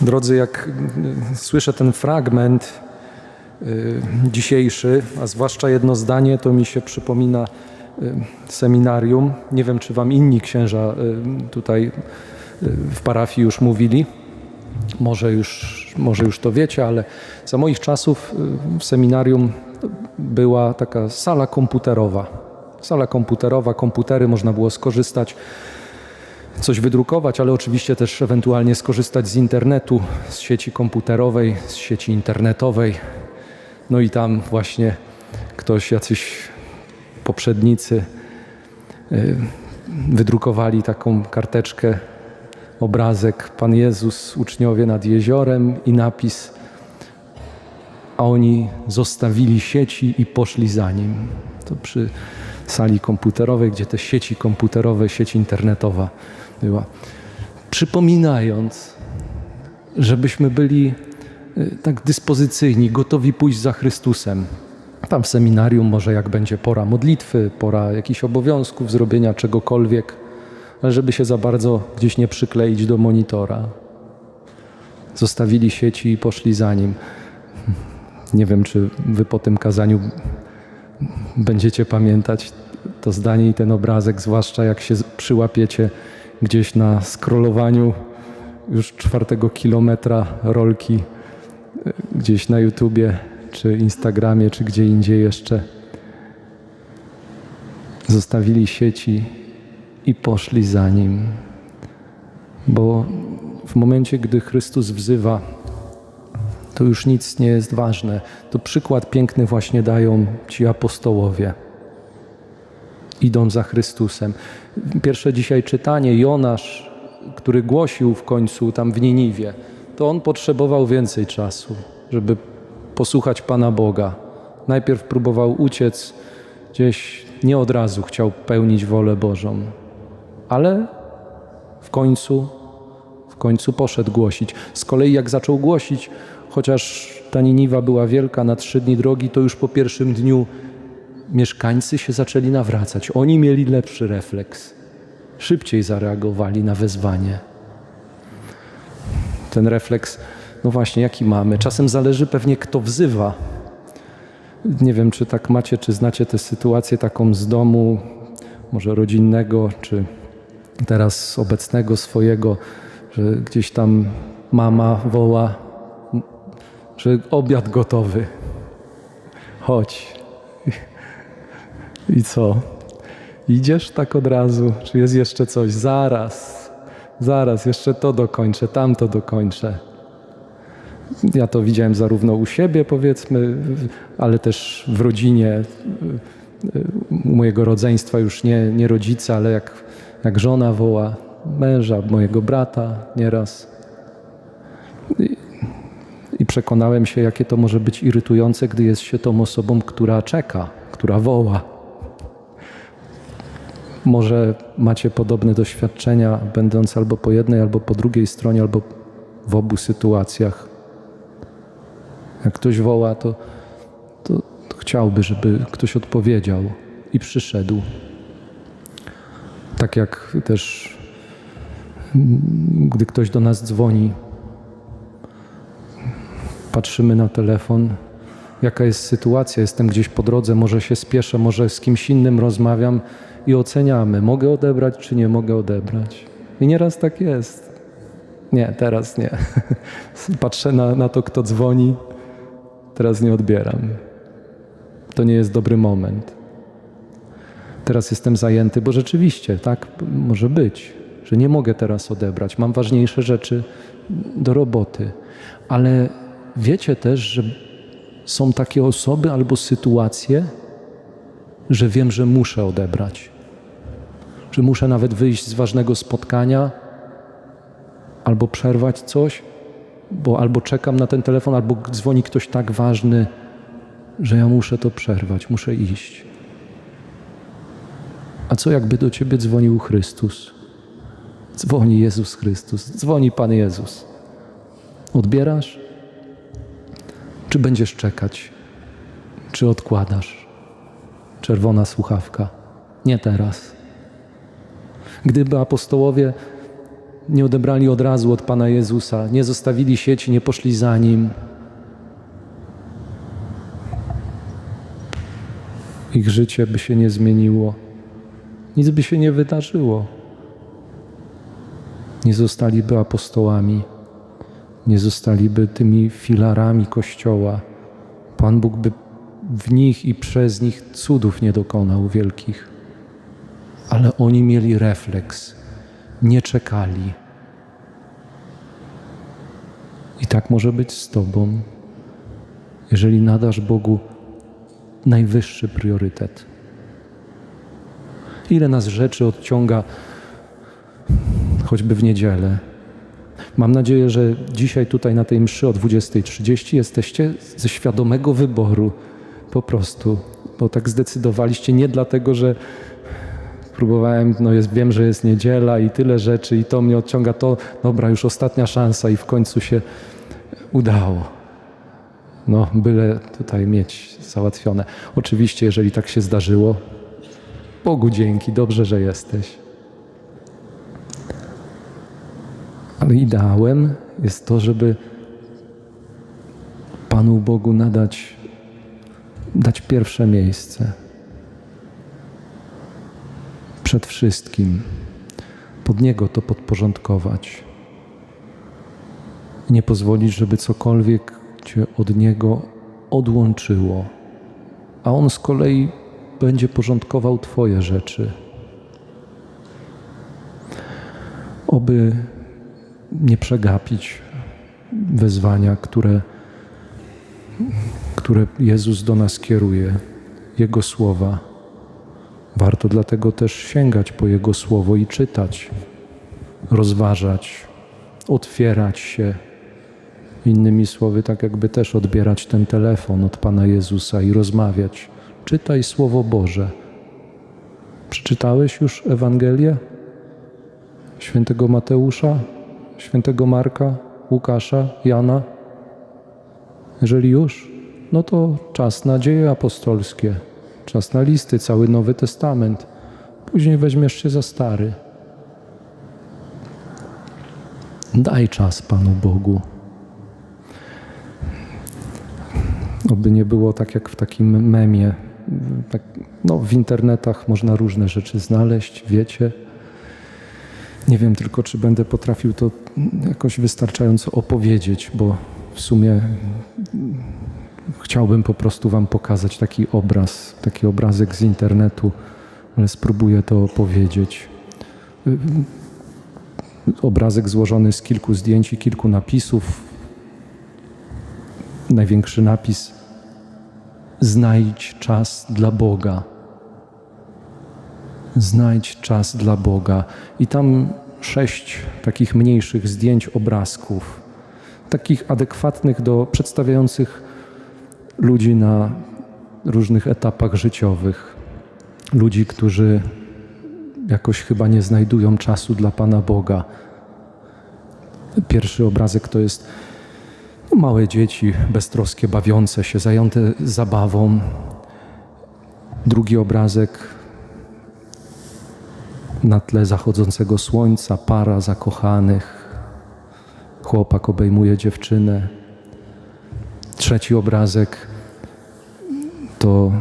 Drodzy, jak y, słyszę ten fragment y, dzisiejszy, a zwłaszcza jedno zdanie, to mi się przypomina y, seminarium. Nie wiem, czy wam inni księża tutaj w parafii już mówili. Może już, może już to wiecie, ale za moich czasów w seminarium była taka sala komputerowa. Sala komputerowa, komputery można było skorzystać coś wydrukować, ale oczywiście też ewentualnie skorzystać z internetu, z sieci komputerowej, z sieci internetowej. No i tam właśnie ktoś, jacyś poprzednicy y, wydrukowali taką karteczkę, obrazek Pan Jezus, uczniowie nad jeziorem i napis a oni zostawili sieci i poszli za nim. To przy sali komputerowej, gdzie te sieci komputerowe, sieć internetowa była. Przypominając, żebyśmy byli y, tak dyspozycyjni, gotowi pójść za Chrystusem. Tam w seminarium może jak będzie pora modlitwy, pora jakichś obowiązków, zrobienia czegokolwiek, ale żeby się za bardzo gdzieś nie przykleić do monitora. Zostawili sieci i poszli za nim. Nie wiem, czy wy po tym kazaniu będziecie pamiętać to zdanie i ten obrazek, zwłaszcza jak się przyłapiecie gdzieś na scrollowaniu już czwartego kilometra rolki y, gdzieś na YouTubie, czy Instagramie, czy gdzie indziej jeszcze. Zostawili sieci i poszli za nim. Bo w momencie, gdy Chrystus wzywa, to już nic nie jest ważne. To przykład piękny właśnie dają ci apostołowie. Idą za Chrystusem. Pierwsze dzisiaj czytanie, Jonasz, który głosił w końcu tam w Niniwie, to on potrzebował więcej czasu, żeby posłuchać Pana Boga. Najpierw próbował uciec gdzieś, nie od razu chciał pełnić wolę Bożą, ale w końcu, w końcu poszedł głosić. Z kolei jak zaczął głosić, chociaż ta Niniwa była wielka na trzy dni drogi, to już po pierwszym dniu mieszkańcy się zaczęli nawracać. Oni mieli lepszy refleks. Szybciej zareagowali na wezwanie. Ten refleks, no właśnie, jaki mamy? Czasem zależy pewnie, kto wzywa. Nie wiem, czy tak macie, czy znacie tę sytuację taką z domu, może rodzinnego, czy teraz obecnego swojego, że gdzieś tam mama woła, że obiad gotowy. Chodź. I co? Idziesz tak od razu? Czy jest jeszcze coś? Zaraz, zaraz, jeszcze to dokończę, tamto dokończę. Ja to widziałem zarówno u siebie, powiedzmy, ale też w rodzinie mojego rodzeństwa, już nie, nie rodzica, ale jak, jak żona woła męża, mojego brata nieraz. I, I przekonałem się, jakie to może być irytujące, gdy jest się tą osobą, która czeka, która woła. Może macie podobne doświadczenia, będąc albo po jednej, albo po drugiej stronie, albo w obu sytuacjach. Jak ktoś woła, to, to, to chciałby, żeby ktoś odpowiedział i przyszedł. Tak jak też, gdy ktoś do nas dzwoni, patrzymy na telefon, jaka jest sytuacja, jestem gdzieś po drodze, może się spieszę, może z kimś innym rozmawiam i oceniamy, mogę odebrać, czy nie mogę odebrać. I nieraz tak jest. Nie, teraz nie. Patrzę na, na to, kto dzwoni, teraz nie odbieram. To nie jest dobry moment. Teraz jestem zajęty, bo rzeczywiście tak może być, że nie mogę teraz odebrać. Mam ważniejsze rzeczy do roboty. Ale wiecie też, że są takie osoby albo sytuacje, że wiem, że muszę odebrać. Że muszę nawet wyjść z ważnego spotkania albo przerwać coś, bo albo czekam na ten telefon, albo dzwoni ktoś tak ważny, że ja muszę to przerwać, muszę iść. A co jakby do ciebie dzwonił Chrystus? Dzwoni Jezus Chrystus, dzwoni Pan Jezus. Odbierasz? Czy będziesz czekać? Czy odkładasz? Czerwona słuchawka. Nie teraz. Gdyby apostołowie nie odebrali od razu od Pana Jezusa, nie zostawili sieci, nie poszli za Nim. Ich życie by się nie zmieniło, nic by się nie wydarzyło. Nie zostaliby apostołami, nie zostaliby tymi filarami Kościoła. Pan Bóg by w nich i przez nich cudów nie dokonał wielkich. Ale oni mieli refleks, nie czekali. I tak może być z Tobą, jeżeli nadasz Bogu najwyższy priorytet. Ile nas rzeczy odciąga, choćby w niedzielę. Mam nadzieję, że dzisiaj tutaj na tej mszy o 20.30 jesteście ze świadomego wyboru po prostu, bo tak zdecydowaliście nie dlatego, że próbowałem, no jest, wiem, że jest niedziela i tyle rzeczy i to mnie odciąga, to dobra, już ostatnia szansa i w końcu się udało. No, byle tutaj mieć załatwione. Oczywiście, jeżeli tak się zdarzyło, Bogu dzięki, dobrze, że jesteś. Ale ideałem jest to, żeby Panu Bogu nadać, dać pierwsze miejsce. Przed wszystkim. Pod Niego to podporządkować. Nie pozwolić, żeby cokolwiek Cię od Niego odłączyło. A On z kolei będzie porządkował Twoje rzeczy. Oby nie przegapić wezwania, które, które Jezus do nas kieruje, Jego słowa. Warto dlatego też sięgać po Jego słowo i czytać, rozważać, otwierać się. Innymi słowy, tak jakby też odbierać ten telefon od Pana Jezusa i rozmawiać. Czytaj Słowo Boże. Przeczytałeś już Ewangelię świętego Mateusza, świętego Marka, Łukasza, Jana? Jeżeli już, no to czas na dzieje apostolskie, czas na listy, cały Nowy Testament. Później weźmiesz się za stary. Daj czas Panu Bogu. Oby nie było tak jak w takim memie. Tak, no, w internetach można różne rzeczy znaleźć, wiecie. Nie wiem tylko, czy będę potrafił to jakoś wystarczająco opowiedzieć, bo w sumie chciałbym po prostu Wam pokazać taki obraz, taki obrazek z internetu, ale spróbuję to opowiedzieć. Obrazek złożony z kilku zdjęć i kilku napisów. Największy napis: Znajdź czas dla Boga znajdź czas dla Boga. I tam sześć takich mniejszych zdjęć, obrazków, takich adekwatnych do przedstawiających ludzi na różnych etapach życiowych. Ludzi, którzy jakoś chyba nie znajdują czasu dla Pana Boga. Pierwszy obrazek to jest no, małe dzieci, beztroskie, bawiące się, zajęte zabawą. Drugi obrazek na tle zachodzącego słońca, para zakochanych, chłopak obejmuje dziewczynę. Trzeci obrazek to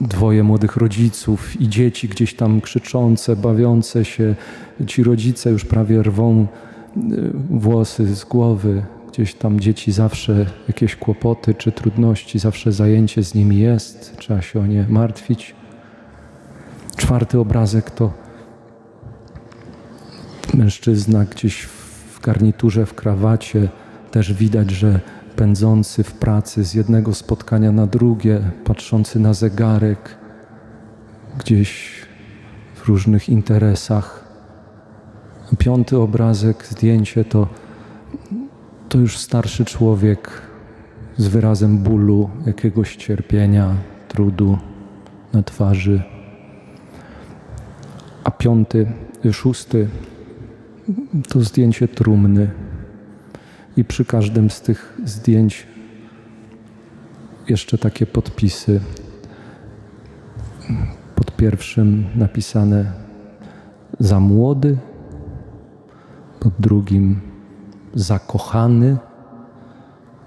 dwoje młodych rodziców i dzieci gdzieś tam krzyczące, bawiące się. Ci rodzice już prawie rwą y, włosy z głowy. Gdzieś tam dzieci zawsze jakieś kłopoty czy trudności, zawsze zajęcie z nimi jest, trzeba się o nie martwić. Czwarty obrazek to mężczyzna gdzieś w garniturze, w krawacie, też widać, że pędzący w pracy z jednego spotkania na drugie, patrzący na zegarek, gdzieś w różnych interesach. Piąty obrazek, zdjęcie to, to już starszy człowiek z wyrazem bólu, jakiegoś cierpienia, trudu na twarzy. A piąty, szósty to zdjęcie trumny. I przy każdym z tych zdjęć jeszcze takie podpisy. Pod pierwszym napisane za młody, pod drugim zakochany,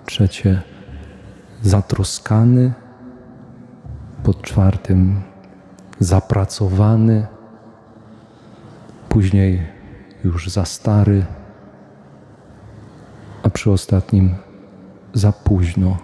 trzecie zatroskany, pod czwartym zapracowany, później już za stary, a przy ostatnim za późno